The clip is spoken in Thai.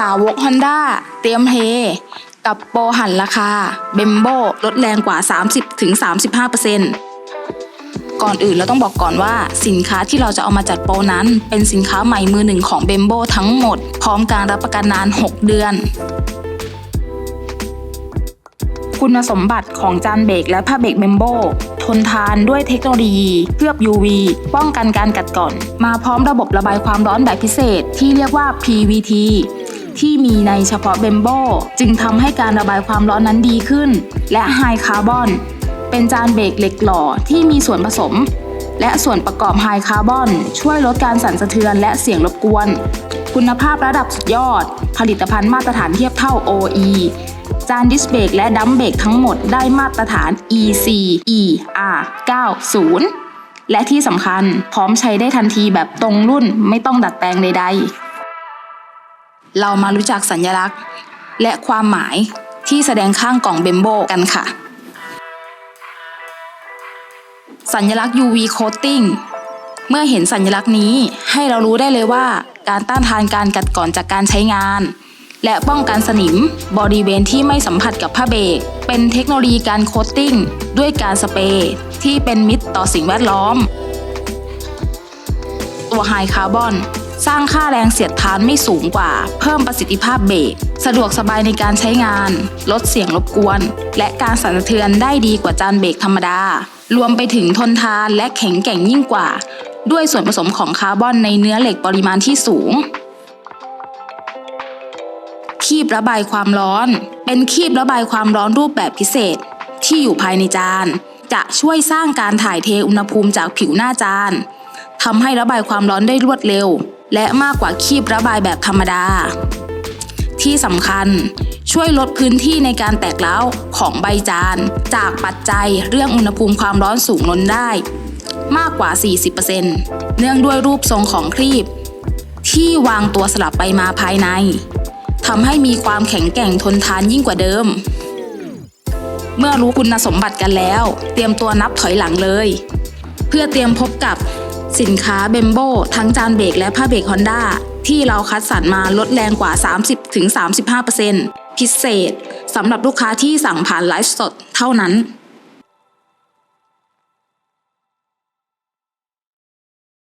สาวก Honda เตรียมเฮ กับโปรหันราคาเบมโบลดแรงกว่า 30-35%ก่อนอื่นเราต้องบอกก่อนว่าสินค้าที่เราจะเอามาจัดโปรนั้น เป็นสินค้าใหม่มือหนึ่งของเบมโบทั้งหมด พร้อมการรับประกันนาน 6 เดือน คุณสมบัติของจานเบรกและผ้าเบรกเบมโบทนทานด้วยเทคโนโลยีเคลือบ UV ป้องกันการกัดกร่อน มาพร้อมระบบระบายความร้อนแบบพิเศษที่เรียกว่า PVT ที่มีในเฉพาะเบมโบจึงทำให้การระบายความร้อนนั้นดีขึ้น และไฮคาร์บอนเป็นจานเบรกเหล็กหล่อที่มีส่วนผสม และส่วนประกอบไฮคาร์บอนช่วยลดการสั่นสะเทือนและเสียงรบกวน คุณภาพระดับสุดยอด ผลิตภัณฑ์มาตรฐานเทียบเท่า OE จานดิสเบรกและดัมเบรกทั้งหมดได้มาตรฐาน EC ER 90และที่สำคัญพร้อมใช้ได้ทันทีแบบตรงรุ่นไม่ต้องดัดแปลงใดๆ เรามารู้จักสัญลักษณ์ และความหมายที่แสดงข้างกล่องเบมโบกันค่ะ สัญลักษณ์ UV coating เมื่อเห็นสัญลักษณ์นี้ให้เรารู้ได้เลยว่า การต้านทานการกัดกร่อนจากการใช้งาน และป้องกันสนิมบริเวณที่ไม่สัมผัสกับผ้าเบรกเป็นเทคโนโลยีการโคตติ้งด้วยการสเปรย์ที่เป็นมิตรต่อสิ่งแวดล้อม ตัวไฮคาร์บอน สร้างค่าแรงเสียดทานไม่สูงกว่า เพิ่มประสิทธิภาพเบรกสะดวกสบายในการใช้งาน ลดเสียงรบกวน และการสั่นสะเทือนได้ดีกว่าจานเบรกธรรมดา รวมไปถึงทนทานและแข็งแกร่งยิ่งกว่า ด้วยส่วนผสมของคาร์บอนในเนื้อเหล็กปริมาณที่สูงคีบระบายความร้อน เป็นคีบระบายความร้อนรูปแบบพิเศษ ที่อยู่ภายในจาน จะช่วยสร้างการถ่ายเทอุณหภูมิจากผิวหน้าจานทำให้ระบายความร้อนได้รวดเร็ว และมากกว่าคีบระบายแบบธรรมดา ที่สำคัญช่วยลดพื้นที่ในการแตกเล้าของใบจาน จากปัจจัยเรื่องอุณหภูมิความร้อนสูงล้นได้ มากกว่า 40%เนื่องด้วยรูปทรงของครีบ ที่วางตัวสลับไปมาภายในทำให้มีความแข็งแกร่งทนทานยิ่งกว่าเดิม เมื่อรู้คุณสมบัติกันแล้ว เตรียมตัวนับถอยหลังเลย เพื่อเตรียมพบกับ สินค้าเบมโบทั้งจานเบรกและผ้าเบรกฮอนด้าที่เราคัดสรรมาลดแรงกว่า 30-35%พิเศษสำหรับลูกค้าที่สั่งผ่านไลฟ์สดเท่านั้น